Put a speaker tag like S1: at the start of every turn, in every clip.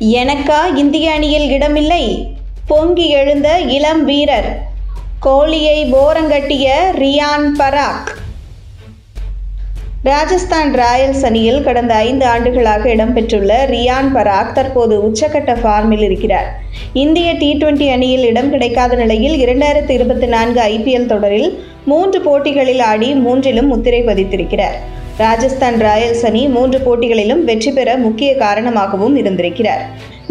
S1: எனக்கா இந்திய அணியில் இடமில்லை? பொங்கி எழுந்த இளம் வீரர். கோலியை போரங்கட்டிய ரியான் பராக். ராஜஸ்தான் ராயல்ஸ் அணியில் கடந்த ஐந்து ஆண்டுகளாக இடம்பெற்றுள்ள ரியான் பராக் தற்போது உச்சக்கட்ட ஃபார்மில் இருக்கிறார். இந்திய டி டுவெண்டி அணியில் இடம் கிடைக்காத நிலையில் இரண்டாயிரத்தி இருபத்தி நான்கு ஐபிஎல் தொடரில் மூன்று போட்டிகளில் ஆடி மூன்றிலும் முத்திரை பதித்திருக்கிறார். ராஜஸ்தான் ராயல்ஸ் அணி மூன்று போட்டிகளிலும் வெற்றி பெற முக்கிய காரணமாகவும் இருந்திருக்கிறார்.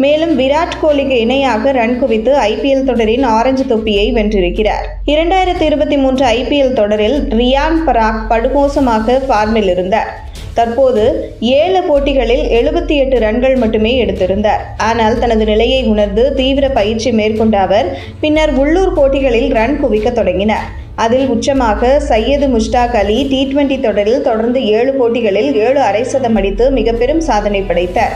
S1: மேலும் விராட் கோலிக்கு இணையாக ரன் குவித்து ஐபிஎல் தொடரின் ஆரஞ்சு தொப்பியை வென்றிருக்கிறார். இரண்டாயிரத்தி இருபத்தி மூன்று ஐபிஎல் தொடரில் ரியான் பராக் படுமோசமாக ஃபார்மில் இருந்தார். தற்போது ஏழு போட்டிகளில் எழுபத்தி எட்டு ரன்கள் மட்டுமே எடுத்திருந்தார். ஆனால் தனது நிலையை உணர்ந்து தீவிர பயிற்சி மேற்கொண்ட அவர் பின்னர் உள்ளூர் போட்டிகளில் ரன் குவிக்க தொடங்கினார். அதில் உச்சமாக சையது முஷ்டாக் அலி டி டுவெண்டி தொடரில் தொடர்ந்து ஏழு போட்டிகளில் ஏழு அரை சதம் அடித்து மிக பெரும் சாதனை படைத்தார்.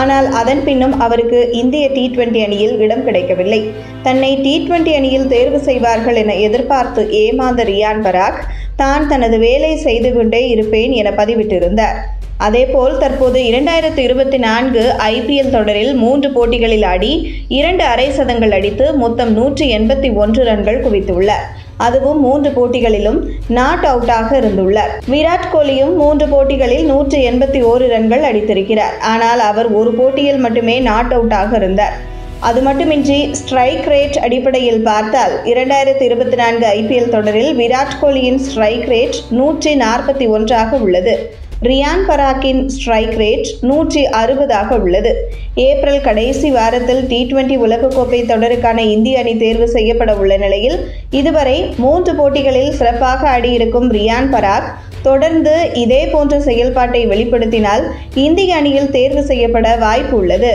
S1: ஆனால் அதன் பின்னும் அவருக்கு இந்திய டி டுவெண்டி அணியில் இடம் கிடைக்கவில்லை. தன்னை டி டுவெண்டி அணியில் தேர்வு செய்வார்கள் என எதிர்பார்த்து ஏமாந்த ரியான் பராக் தான் தனது வேலை செய்து கொண்டே இருப்பேன் என பதிவிட்டிருந்தார். அதேபோல் தற்போது இரண்டாயிரத்து இருபத்தி நான்கு ஐபிஎல் தொடரில் மூன்று போட்டிகளில் ஆடி இரண்டு அரை சதங்கள் அடித்து மொத்தம் நூற்றி எண்பத்தி ஒன்று ரன்கள் குவித்துள்ளார். அதுவும் மூன்று போட்டிகளிலும் நாட் அவுட்டாக இருந்துள்ளார். விராட் கோலியும் மூன்று போட்டிகளில் நூற்று எண்பத்தி ஓரு ரன்கள் அடித்திருக்கிறார். ஆனால் அவர் ஒரு போட்டியில் மட்டுமே நாட் அவுட்டாக இருந்தார். அது மட்டுமின்றி ஸ்ட்ரைக் ரேட் அடிப்படையில் பார்த்தால் இரண்டாயிரத்தி இருபத்தி நான்கு ஐபிஎல் தொடரில் விராட் கோலியின் ஸ்ட்ரைக் ரேட் நூற்றி நாற்பத்தி ஒன்றாக உள்ளது. ரியான் பராக்கின் ஸ்ட்ரைக் ரேட் நூற்றி அறுபதாக உள்ளது. ஏப்ரல் கடைசி வாரத்தில் டி டுவெண்டி உலகக்கோப்பை தொடருக்கான இந்திய அணி தேர்வு செய்யப்பட உள்ள நிலையில் இதுவரை மூன்று போட்டிகளில் சிறப்பாக ஆடியிருக்கும் ரியான் பராக் தொடர்ந்து இதே போன்ற செயல்பாட்டை வெளிப்படுத்தினால் இந்திய அணியில் தேர்வு செய்யப்பட வாய்ப்பு உள்ளது.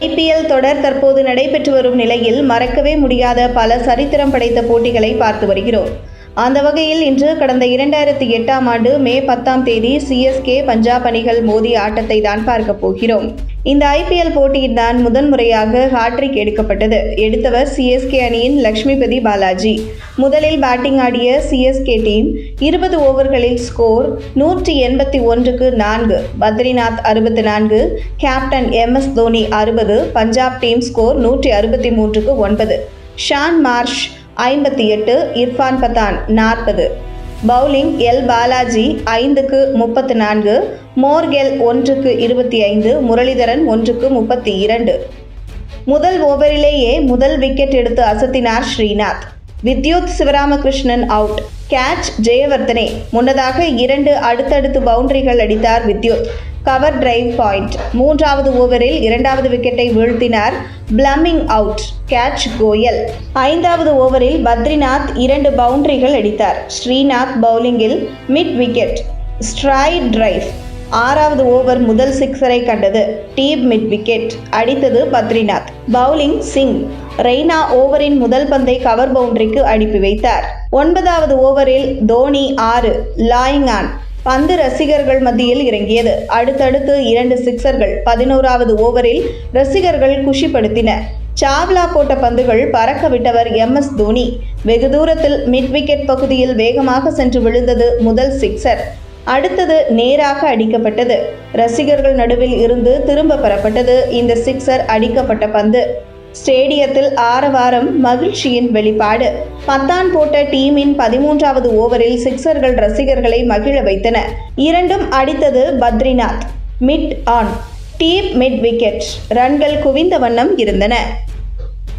S1: ஐபிஎல் தொடர் தற்போது நடைபெற்று வரும் நிலையில் மறக்கவே முடியாத பல சரித்திரம் படைத்த போட்டிகளை பார்த்து வருகிறோம். அந்த வகையில் இன்று கடந்த இரண்டாயிரத்தி எட்டாம் ஆண்டு மே பத்தாம் தேதி சிஎஸ்கே பஞ்சாப் அணிகள் மோதிய ஆட்டத்தை தான் பார்க்க போகிறோம். இந்த ஐபிஎல் போட்டியில் தான் முதன்முறையாக ஹாட்ரிக் எடுக்கப்பட்டது. எடுத்தவர் சிஎஸ்கே அணியின் லக்ஷ்மிபதி பாலாஜி. முதலில் பேட்டிங் ஆடிய சிஎஸ்கே டீம் இருபது ஓவர்களில் ஸ்கோர் நூற்றி எண்பத்தி ஒன்றுக்கு நான்கு பத்ரிநாத் அறுபத்தி நான்கு கேப்டன் எம் எஸ் தோனி அறுபது பஞ்சாப் டீம் ஸ்கோர் நூற்றி அறுபத்தி மூன்றுக்கு ஒன்பது. ஷான் மார்ஷ் ஐம்பத்தி எட்டு இர்ஃபான் பதான் நாற்பது. பவுலிங் எல் பாலாஜி ஐந்துக்கு முப்பத்து நான்கு மோர்கெல் ஒன்றுக்கு இருபத்தி ஐந்து முரளிதரன் ஒன்றுக்கு முப்பத்தி இரண்டு. முதல் ஓவரிலேயே முதல் விக்கெட் எடுத்து அசத்தினார் Srinath. Vidyut Sivaramakrishnan out catch Jayawardene. முன்னதாக இரண்டு அடுத்தடுத்து பவுண்டரிகள் அடித்தார் வித்யுத். கவர் டிரைவ் பாயிண்ட் மூன்றாவது ஓவரில் இரண்டாவது விக்கெட்டை வீழ்த்தினார் பிளம்மிங் அவுட் கேட்ச் கோயல் ஐந்தாவது ஓவரில் பத்ரிநாத் இரண்டு பவுண்டரிகள் அடித்தார். ஸ்ரீநாத் பவுலிங்கில் மிட் விக்கெட் ஸ்ட்ரைட் டிரைவ் ஆறாவது ஓவர் முதல் சிக்ஸரை கண்டது டீப் மிட் விக்கெட் அடித்தது பத்ரிநாத். பவுலிங் சிங் ரெய்னா ஓவரின் முதல் பந்தை கவர் பவுண்டரிக்கு அனுப்பி வைத்தார். ஒன்பதாவது ஓவரில் தோனி ஆறு லாயிங் ஆன் பந்து ரசிகர்கள் மத்தியில் இறங்கியது. அடுத்தடுத்து இரண்டு சிக்சர்கள் பதினோராவது ஓவரில் ரசிகர்கள் குஷிப்படுத்தின. சாவ்லா போட்ட பந்துகள் பறக்க விட்டவர் எம். எஸ். தோனி. வெகு தூரத்தில் மிட் விக்கெட் பகுதியில் வேகமாக சென்று விழுந்தது முதல் சிக்சர். அடுத்தது நேராக அடிக்கப்பட்டது. ரசிகர்கள் நடுவில் இருந்து திரும்ப பெறப்பட்டது இந்த சிக்சர் அடிக்கப்பட்ட பந்து. ஸ்டேடியத்தில் ஆரவாரம் மகிழ்ச்சியின் வெளிப்பாடு. பத்தான் போட்ட டீமின் பதிமூன்றாவது ஓவரில் சிக்சர்கள் ரசிகர்களை மகிழ வைத்தன. இரண்டும் அடித்தது Badrinath. Mid on. Deep mid wicket. ரன்கள் குவிந்த வண்ணம் இருந்தன.